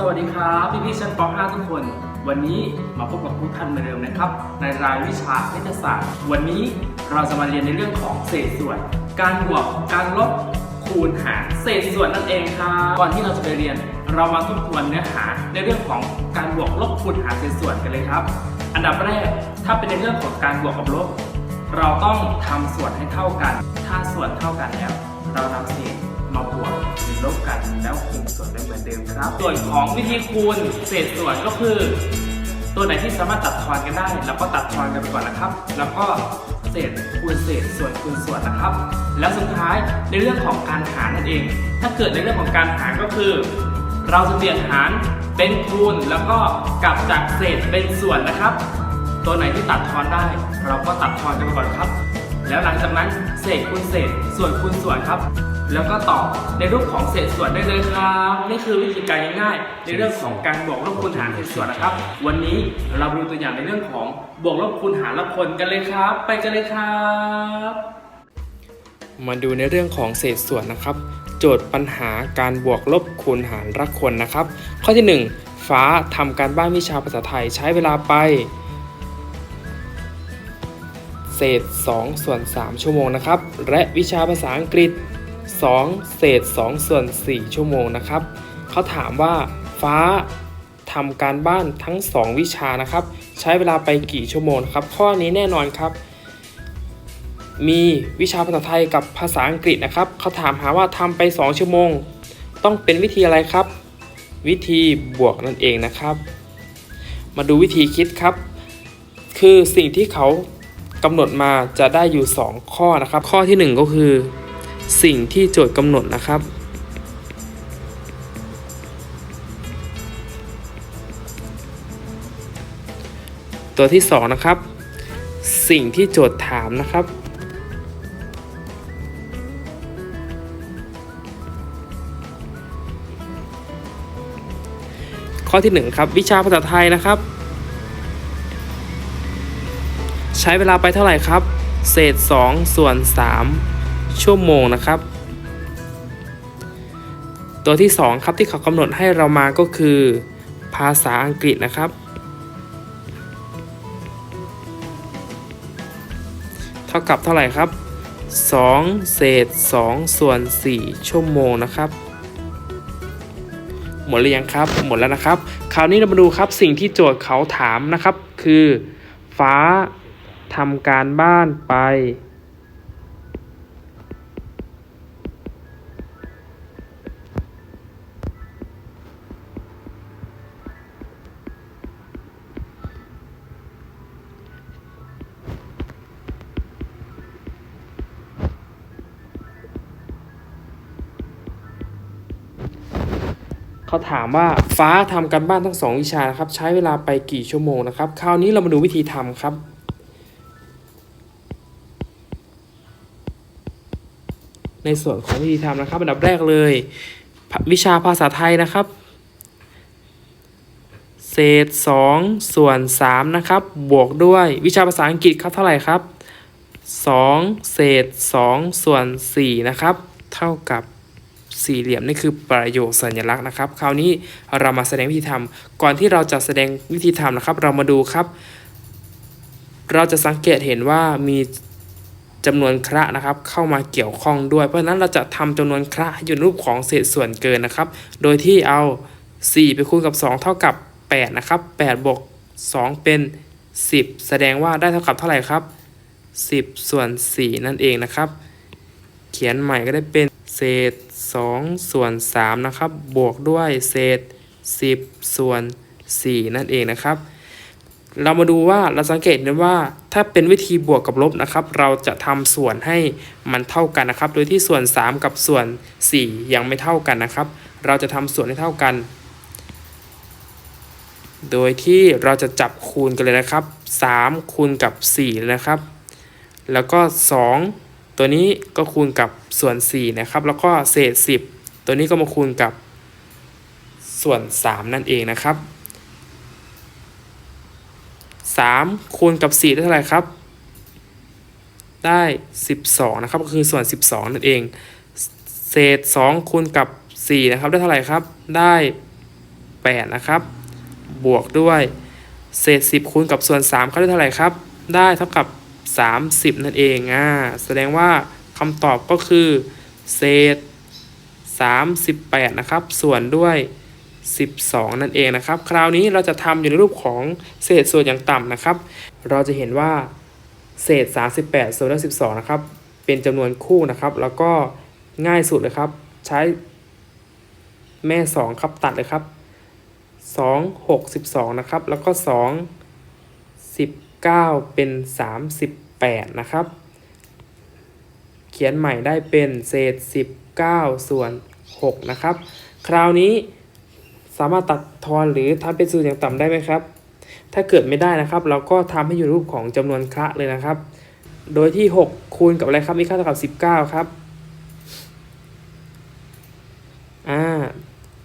สวัสดีครับพี่พี่ๆชั้นป .5 ทุกคน วันนี้มาพบกับทุกท่านเหมือนเดิมนะครับ ในรายวิชาคณิตศาสตร์ วันนี้เราจะมาเรียนในเรื่องของเศษส่วน การบวกการลบคูณหารเศษส่วนนั่นเองครับก่อนที่เราจะไปเรียน เรามาทบทวนเนื้อหาในเรื่องของการบวกลบคูณหารเศษส่วนกันเลยครับ อันดับแรกถ้าเป็นในเรื่องของการบวกกับลบ เราต้องทำส่วนให้เท่ากัน ถ้าส่วนเท่ากันแล้ว เรานำเศษ ส่วนได้เหมือนเดิมครับ ส่วนของวิธีคูณเศษส่วนก็คือ ตัวไหนที่สามารถตัดทอนกันได้เราก็ตัดทอนกันไปก่อนนะครับ แล้วก็เศษคูณเศษส่วนคูณส่วนนะครับ แล้วสุดท้ายในเรื่องของการหารนั่นเอง ถ้าเกิดในเรื่องของการหารก็คือ เราจะเปลี่ยนหารเป็นคูณแล้วก็กลับจากเศษเป็นส่วนนะครับ ตัวไหนที่ตัดทอนได้ เราก็ตัดทอนกันไปก่อนครับ แล้วหลังจากนั้นเศษคูณเศษส่วนคูณส่วนครับ แล้วก็ตอบในรูปของเศษส่วนได้เลยครับ นี่คือวิธีการง่ายๆ ในเรื่องของการบวกลบคูณหารเศษส่วนนะครับ วันนี้เราดูตัวอย่างในเรื่องของบวกลบคูณหารละคนกันเลยครับ ไปกันเลยครับ มาดูในเรื่องของเศษส่วนนะครับ โจทย์ปัญหาการบวกลบคูณหารรักคนนะครับ ข้อที่ 1 ฟ้าทำการบ้านวิชาภาษาไทยใช้เวลาไปเศษ 2 ส่วน 3 ชั่วโมงนะครับ และวิชาภาษาอังกฤษ 2 เศษ 2 ส่วน 4 ชั่วโมงนะครับ เขาถามว่าฟ้าทำการบ้านทั้ง 2 วิชานะครับ ใช้เวลาไปกี่ชั่วโมงครับ ข้อนี้แน่นอนครับ มีวิชาภาษาไทยกับภาษาอังกฤษนะครับ เขาถามหาว่าทำไป 2 ชั่วโมง ต้องเป็นวิธีอะไรครับ วิธีบวกนั่นเองนะครับ มาดูวิธีคิดครับ คือสิ่งที่เขากำหนดมาจะได้อยู่ 2 ข้อนะครับ ข้อทีหนึ่1 ก็คือ สิ่งที่โจทย์กำหนดนะครับ ตัวที่ 2 นะครับ สิ่งที่โจทย์ถามนะครับ ข้อที่ 1 ครับ วิชาภาษาไทยนะครับ ใช้เวลาไปเท่าไหร่ครับ เศษ 2 ส่วน 3 ชั่วโมงนะครับ ตัวที่ 2 ครับที่เขากำหนดให้เรามาก็คือ ภาษาอังกฤษนะครับ เท่ากับเท่าไหร่ครับ 2 เศษ 2 ส่วน 4 ชั่วโมงนะครับหมดหรือยังครับ หมดแล้วนะครับ คราวนี้เรามาดูครับสิ่งที่โจทย์เขาถามนะครับ คือ ฟ้าทำการบ้านไป เขาถามว่าฟ้าทำการบ้านทั้งสองวิชานะครับใช้เวลาไปกี่ชั่วโมงนะครับ คราวนี้เรามาดูวิธีทำครับ ในส่วนของวิธีทำนะครับอันดับแรกเลย วิชาภาษาไทยนะครับ เศษ 2 ส่วน 3 นะครับ บวกด้วยวิชาภาษาอังกฤษครับเท่าไหร่ครับ 2 เศษ 2 ส่วน 4 นะครับ เท่ากับ สี่เหลี่ยมนี่คือประโยคสัญลักษณ์นะครับ คราวนี้เรามาแสดงวิธีทำก่อนที่เราจะแสดงวิธีทำนะครับ เรามาดูครับ เราจะสังเกตเห็นว่ามีจำนวนคระนะครับเข้ามาเกี่ยวข้องด้วย เพราะฉะนั้นเราจะทำจำนวนคระให้อยู่ในรูปของเศษส่วนเกินนะครับ โดยที่เอา 4 ไปคูณกับ 2 เท่ากับ 8 นะครับ8บวก2 เป็น 10 แสดงว่าได้เท่ากับเท่าไหร่ครับ 10 ส่วน 4 นั่นเองนะครับ เขียนใหม่ก็ได้เป็นเศษ 2 ส่วน 3 นะครับ บวกด้วยเศษ 10 ส่วน 4 นั่นเองนะครับ เรามาดูว่าเราสังเกตเห็นว่าถ้าเป็นวิธีบวกกับลบนะครับ เราจะทำส่วนให้มันเท่ากันนะครับ โดยที่ส่วน 3 กับส่วน 4 ยังไม่เท่ากันนะครับ เราจะทำส่วนให้เท่ากัน โดยที่เราจะจับคูณกันเลยนะครับ 3 คูณกับ4นะครับ แล้วก็ 2 ตัวนี้ก็คูณกับส่วน4นะครับ แล้วก็เศษ 10 ตัวนี้ก็มาคูณกับส่วน 3 นั่นเองนะครับ 3 คูณกับ 4 ได้เท่าไหร่ครับ ได้ 12 นะครับ ก็คือส่วน 12 นั่นเอง เศษ 2 คูณกับ 4 นะครับ ได้เท่าไหร่ครับ ได้ 8 นะครับ บวกด้วย เศษ 10 คูณกับส่วน3เขาได้เท่าไหร่ครับ ได้เท่ากับ 30 นั่นเองอ่าแสดงว่าคำตอบก็คือ เศษ 38 นะครับ ส่วนด้วย 12 นั่นเองนะครับ คราวนี้เราจะทำอยู่ในรูปของเศษส่วนอย่างต่ำนะครับ เราจะเห็นว่าเศษ 38 ส่วนด้วย 12 นะครับ เป็นจำนวนคู่นะครับ แล้วก็ง่ายสุดเลยครับ ใช้แม่ 2 ครับตัดเลยครับ 2 6 12 นะครับ แล้วก็ 2 19 เป็น 8 นะครับ เขียนใหม่ได้เป็นเศษ 19 ส่วน 6 นะครับ คราวนี้สามารถตัดทอนหรือทำเป็นสูตรอย่างต่ำได้ไหมครับ ถ้าเกิดไม่ได้นะครับ เราก็ทำให้อยู่รูปของจำนวนคระเลยนะครับ โดยที่ 6 คูณกับอะไรครับมีค่าเท่ากับ 19 ครับอ่า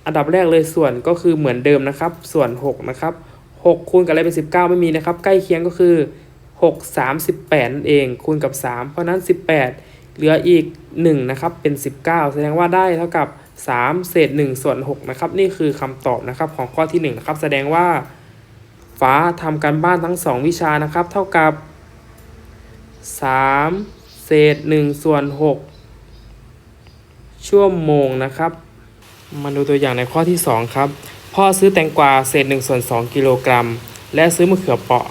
อันดับแรกเลยส่วนก็คือเหมือนเดิมนะครับ ส่วน 6 นะครับ 6 คูณกับอะไรเป็น 19 ไม่มีนะครับ ใกล้เคียงก็คือ 6 38นั่นเองคูณกับ 3 เพราะนั้น 18 เหลืออีก 1 นะครับ เป็น 19 แสดงว่าได้เท่ากับ 3 เศษ 1 ส่วน 6 นะครับ นี่คือคำตอบนะครับของข้อที่1นะครับแสดงว่า ฟ้าทำการบ้านทั้ง 2 วิชานะครับ เท่ากับ 3 เศษ 1 ส่วน 6 ชั่วโมงนะครับ มาดูตัวอย่างในข้อที่ 2 ครับ พ่อซื้อแตงกวาเศษ1ส่วน2กิโลกรัม และซื้อมะเขือเปราะ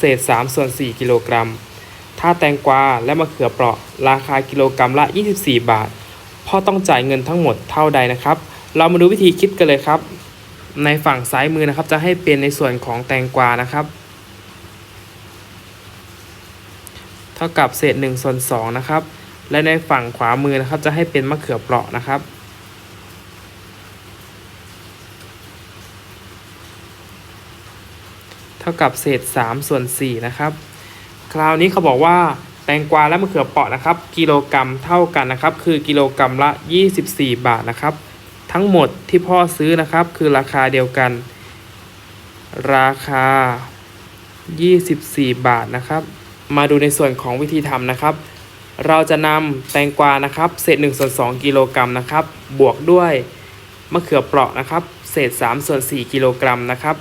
เศษ 3 ส่วน 4 กิโลกรัม ถ้าแตงกวาและมะเขือเปราะ ราคากิโลกรัมละ 24 บาท พ่อต้องจ่ายเงินทั้งหมดเท่าใดนะครับ เรามาดูวิธีคิดกันเลยครับ ในฝั่งซ้ายมือนะครับ จะให้เป็นในส่วนของแตงกวานะครับ เท่ากับเศษ1ส่วน2นะครับ และในฝั่งขวามือนะครับ จะให้เป็นมะเขือเปราะนะครับ เท่ากับเศษ 3 ส่วน 4 นะครับ คราวนี้เขาบอกว่าแตงกวาและมะเขือเปราะนะครับ กิโลกรัมเท่ากันนะครับ คือกิโลกรัมละ 24 บาทนะครับ ทั้งหมดที่พ่อซื้อนะครับ คือราคาเดียวกัน ราคา 24 บาทนะครับ มาดูในส่วนของวิธีทำนะครับ เราจะนำแตงกวานะครับเศษ1ส่วน2กิโลกรัมนะครับ บวกด้วยมะเขือเปราะนะครับ เศษ3ส่วน4กิโลกรัมนะครับ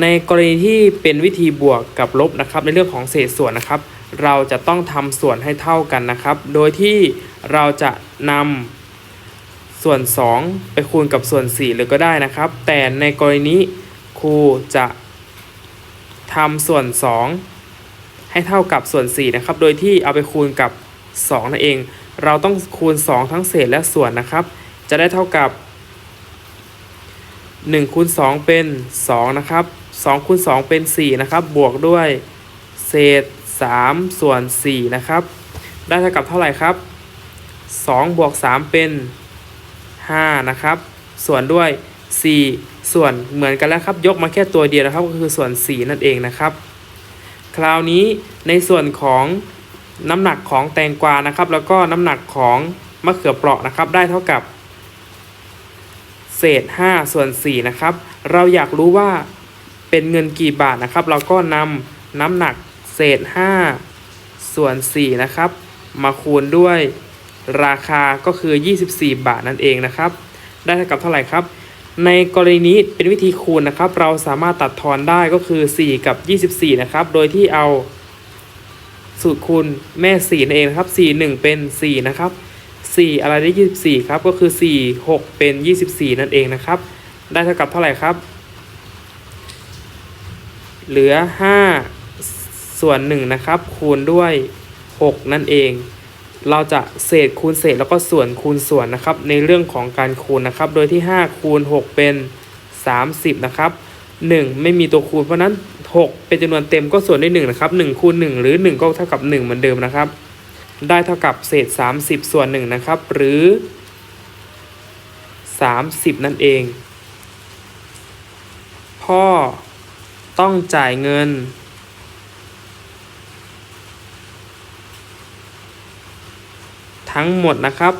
ในกรณีที่เป็นวิธีบวกกับลบนะครับ ในเรื่องของเศษส่วนนะครับ เราจะต้องทำส่วนให้เท่ากันนะครับ โดยที่เราจะนำส่วน 2 ไปคูณกับส่วน4เลยก็ได้นะครับ แต่ในกรณีนี้ครูจะทำส่วน 2 ให้เท่ากับส่วน4นะครับ โดยที่เอาไปคูณกับ2นั่นเอง เราต้องคูณ 2 ทั้งเศษและส่วนนะครับ จะได้เท่ากับ1คูณ2เป็น2นะครับ 2คูณ2เป็น 4 นะครับ บวกด้วยเศษ 3 ส่วน 4 นะครับ ได้เท่ากับเท่าไหร่ครับ 2 บวก 3 เป็น 5 นะครับ ส่วนด้วย 4 ส่วนเหมือนกันแล้วครับ ยกมาแค่ตัวเดียวนะครับ ก็คือส่วน 4 นั่นเองนะครับ คราวนี้ในส่วนของน้ำหนักของแตงกวานะครับ แล้วก็น้ำหนักของมะเขือเปราะนะครับ ได้เท่ากับ เศษ 5 ส่วน 4 นะครับ เราอยากรู้ว่า เป็นเงินกี่บาทนะครับ เราก็นำน้ำหนักเศษ 5 ส่วน 4 นะครับ มาคูณด้วยราคาก็คือ 24 บาทนั่นเองนะครับ ได้เท่ากับเท่าไหร่ครับ ในกรณีนี้เป็นวิธีคูณนะครับ เราสามารถตัดทอนได้ก็คือ 4 กับ 24 นะครับ โดยที่เอาสูตรคูณแม่4นั่นเองนะครับ 4 1 เป็น 4 นะครับ 4 อะไรได้ 24 ครับ ก็คือ 4 6 เป็น 24 นั่นเองนะครับ ได้เท่ากับเท่าไหร่ครับ เหลือ 5 ส่วน1นะครับ คูณด้วย 6 นั่นเอง เราจะเศษคูณเศษแล้วก็ส่วนคูณส่วนนะครับ ในเรื่องของการคูณนะครับ โดยที่ 5 คูณ 6 เป็น 30 นะครับ 1 ไม่มีตัวคูณเพราะนั้น 6 เป็นจำนวนเต็มก็ส่วนด้วย1นะครับ1คูณ1หรือ 1 ก็เท่ากับ 1 เหมือนเดิมนะครับ ได้เท่ากับเศษ 30 ส่วน1นะครับหรือ 30 นั่นเอง พ่อ ต้องจ่ายเงิน ทั้งหมดนะครับ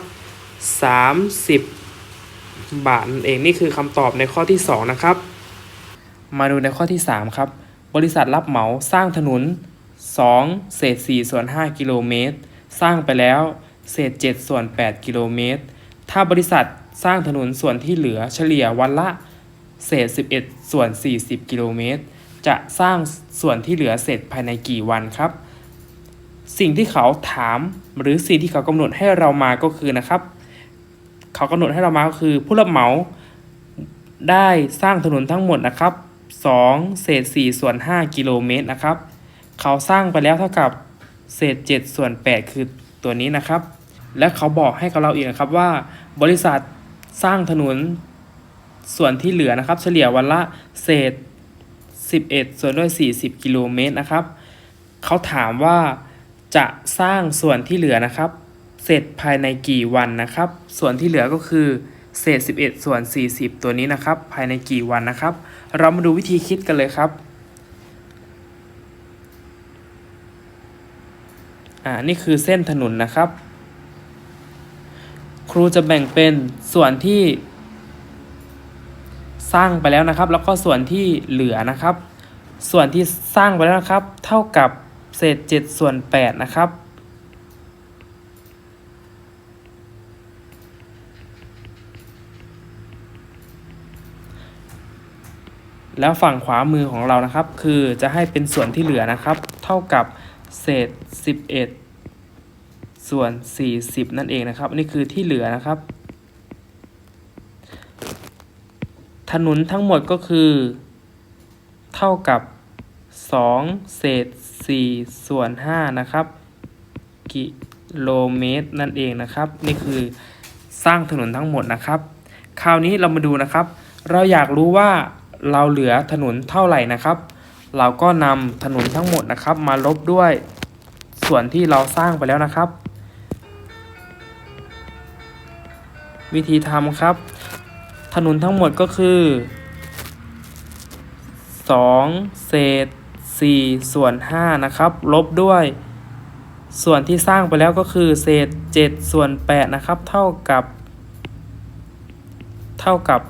30 บาทนั่นเองนี่คือคำตอบในข้อที่ 2 นะครับ มาดูในข้อที่ 3 ครับ บริษัทรับเหมาสร้างถนน 2 เศษ4ส่วน 5 กิโลเมตร สร้างไปแล้ว เศษ 7 ส่วน 8 กิโลเมตร ถ้าบริษัทสร้างถนนส่วนที่เหลือเฉลี่ยวันละเศษ 11 ส่วน 40 กิโลเมตร จะสร้างส่วนที่เหลือเสร็จภายในกี่วันครับ สิ่งที่เขาถามหรือสิ่งที่เขากำหนดให้เรามาก็คือนะครับ เขากำหนดให้เรามาก็คือ ผู้รับเหมาได้สร้างถนนทั้งหมดนะครับ 2 เศษ4ส่วน5กิโลเมตรนะครับ เขาสร้างไปแล้วเท่ากับเศษ7ส่วน 8 คือตัวนี้นะครับ และเขาบอกให้กับเราอีกนะครับว่า บริษัทสร้างถนนส่วนที่เหลือนะครับ เฉลี่ยวันละเศษ 11 ส่วนด้วย 40 กิโลเมตรนะครับ เขาถามว่าจะสร้างส่วนที่เหลือนะครับ เสร็จภายในกี่วันนะครับ ส่วนที่เหลือก็คือเศษ 11 ส่วน 40 ตัวนี้นะครับ ภายในกี่วันนะครับ เรามาดูวิธีคิดกันเลยครับอ่านี่คือเส้นถนนนะครับ ครูจะแบ่งเป็นส่วนที่ สร้างไปแล้วนะครับ แล้วก็ส่วนที่เหลือนะครับ ส่วนที่สร้างไปแล้วนะครับ เท่ากับเศษ7ส่วน8นะครับแล้วฝั่งขวามือของเรานะครับ คือจะให้เป็นส่วนที่เหลือนะครับ เท่ากับเศษ 11 ส่วน 40 นั่นเองนะครับนี่คือที่เหลือนะครับ ถนนทั้งหมดก็คือ เท่ากับ 2 เศษ 4 ส่วน 5 นะครับ กิโลเมตรนั่นเองนะครับ นี่คือสร้างถนนทั้งหมดนะครับ คราวนี้เรามาดูนะครับ เราอยากรู้ว่าเราเหลือถนนเท่าไหร่นะครับ เราก็นำถนนทั้งหมดนะครับ มาลบด้วยส่วนที่เราสร้างไปแล้วนะครับ วิธีทำครับ ถนนทั้งหมดก็คือ 2 เศษ 4 ส่วน 5 นะครับ ลบด้วย ส่วนที่สร้างไปแล้วก็คือ เศษ 7 ส่วน 8 นะครับ เท่ากับ เท่ากับ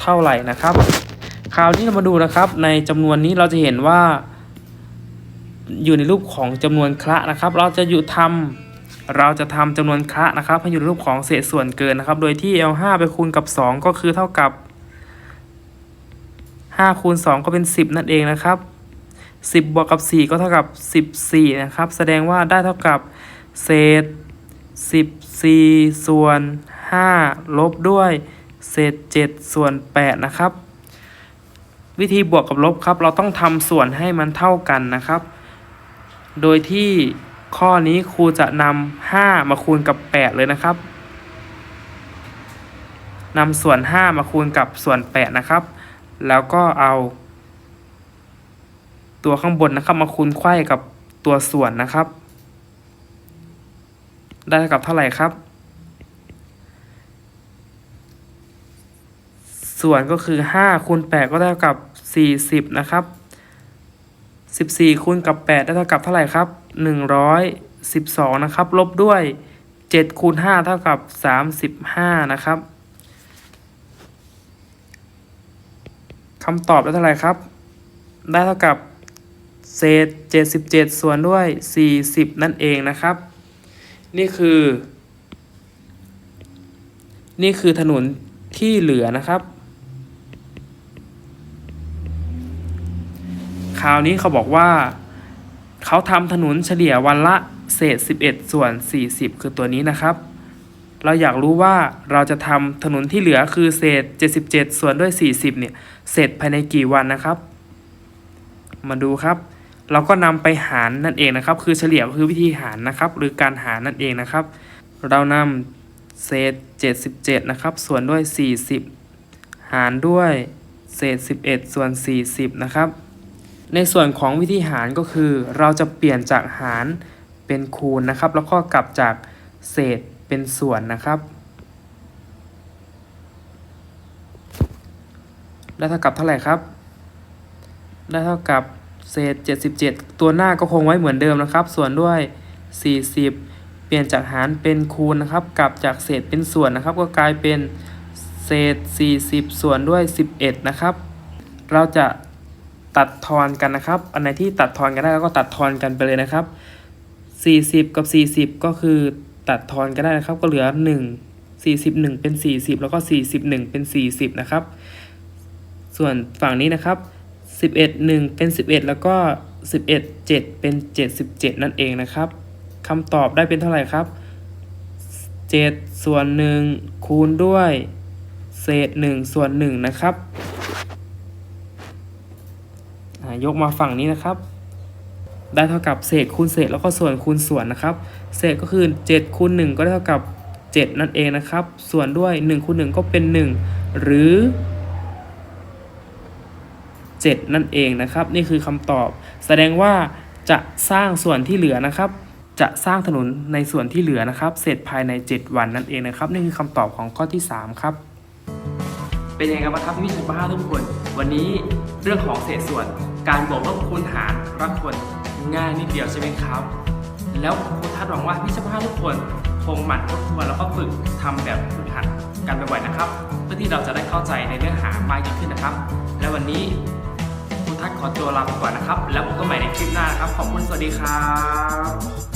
เท่าไหร่นะครับ คราวนี้เรามาดูนะครับในจำนวนนี้เราจะเห็นว่า อยู่ในรูปของจำนวนคละนะครับ เราจะอยู่ทำ เราจะทำจำนวนคะนะครับให้อยู่ในรูปของเศษส่วนเกินนะครับ โดยที่ L5 ไปคูณกับ 2 ก็คือเท่ากับ5คูณ2ก็เป็น 10 นั่นเองนะครับ 10 บวกกับ 4 ก็เท่ากับ 14 นะครับ แสดงว่าได้เท่ากับเศษ 14 ส่วน 5 ลบด้วยเศษ 7 ส่วน 8 นะครับ วิธีบวกกับลบครับ เราต้องทำส่วนให้มันเท่ากันนะครับ โดยที่ ข้อนี้ครูจะนำ5มาคูณกับ 8 เลยนะครับนำส่วน 5 มาคูณกับส่วน 8 นะครับ แล้วก็เอา ตัวข้างบนนะครับมาคูณไขว้กับตัวส่วนนะครับ ได้เท่ากับเท่าไหร่ครับ ส่วนก็คือ 5 คูณ 8 ก็ได้กับ 40 นะครับ 14คูณกับ 8 ได้เท่ากับเท่าไหร่ครับ 112 นะครับ ลบด้วย 7คูณ5เท่ากับ 35 นะครับคำตอบได้เท่าไหร่ครับ ได้เท่ากับเศษ 77 ส่วนด้วย 40 นั่นเองนะครับ นี่คือ นี่คือถนนที่เหลือนะครับ ราวนี้เขาบอกว่า เขาทำถนนเฉลี่ยวันละเศษ 11 ส่วน 40 คือตัวนี้นะครับ เราอยากรู้ว่าเราจะทำถนนที่เหลือคือเศษ 77 ส่วนด้วย 40 เนี่ย เสร็จภายในกี่วันนะครับ มาดูครับ เราก็นำไปหารนั่นเองนะครับ คือเฉลี่ยก็คือวิธีหารนะครับ หรือการหารนั่นเองนะครับ เรานำเศษ 77 นะครับ ส่วนด้วย 40 หารด้วยเศษ 11 ส่วน 40 นะครับ ในส่วนของวิธีหารก็คือ เราจะเปลี่ยนจากหารเป็นคูณนะครับ แล้วก็กลับจากเศษเป็นส่วนนะครับ ได้เท่ากับเท่าไหร่ครับ ได้เท่ากับเศษ 77 ตัวหน้าก็คงไว้เหมือนเดิมนะครับ ส่วนด้วย 40 เปลี่ยนจากหารเป็นคูณนะครับ กลับจากเศษเป็นส่วนนะครับ ก็กลายเป็นเศษ 40 ส่วนด้วย 11 นะครับ เราจะ ตัดทอนกันนะครับ อันไหนที่ตัดทอนกันได้เราก็ตัดทอนกันไปเลยนะครับ 40 กับ 40 ก็คือตัดทอนก็ได้นะครับ ก็เหลือ 1 41 เป็น 40 แล้วก็ 41 เป็น 40 นะครับ ส่วนฝั่งนี้นะครับ 11 1 เป็น 11 แล้วก็ 11 7 เป็น 77 นั่นเองนะครับคำตอบได้เป็นเท่าไหร่ครับ 7 ส่วน 1 คูณด้วย เศษ 1 ส่วน 1 นะครับ ยกมาฝั่งนี้นะครับ ได้เท่ากับเศษคูณเศษแล้วก็ส่วนคูณส่วนนะครับ เศษก็คือ7คูณ1ก็ได้เท่ากับ 7 นั่นเองนะครับ ส่วนด้วย1คูณ1ก็เป็น 1 หรือ 7 นั่นเองนะครับ นี่คือคำตอบ แสดงว่าจะสร้างส่วนที่เหลือนะครับ จะสร้างถนนในส่วนที่เหลือนะครับ เสร็จภายใน 7 วันนั่นเองนะครับ นี่คือคำตอบของข้อที่ 3 ครับเป็นยังไงกันบ้างครับพี่ชาวบ้านทุกคน วันนี้เรื่องของเศษส่วน การบวกลบคูณหารรักคนง่ายนิดเดียวใช่ไหมครับ แล้วครูทัดหวังว่าพี่ชาวบ้านทุกคนคงหมั่นทบทวนแล้วก็ฝึกทำแบบฝึกหัดกันบ่อยๆนะครับ เพื่อที่เราจะได้เข้าใจในเนื้อหามากยิ่งขึ้นนะครับ และวันนี้ครูทัดขอตัวลาไปก่อนนะครับ แล้วพบกันใหม่ในคลิปหน้านะครับ ขอบคุณสวัสดีครับ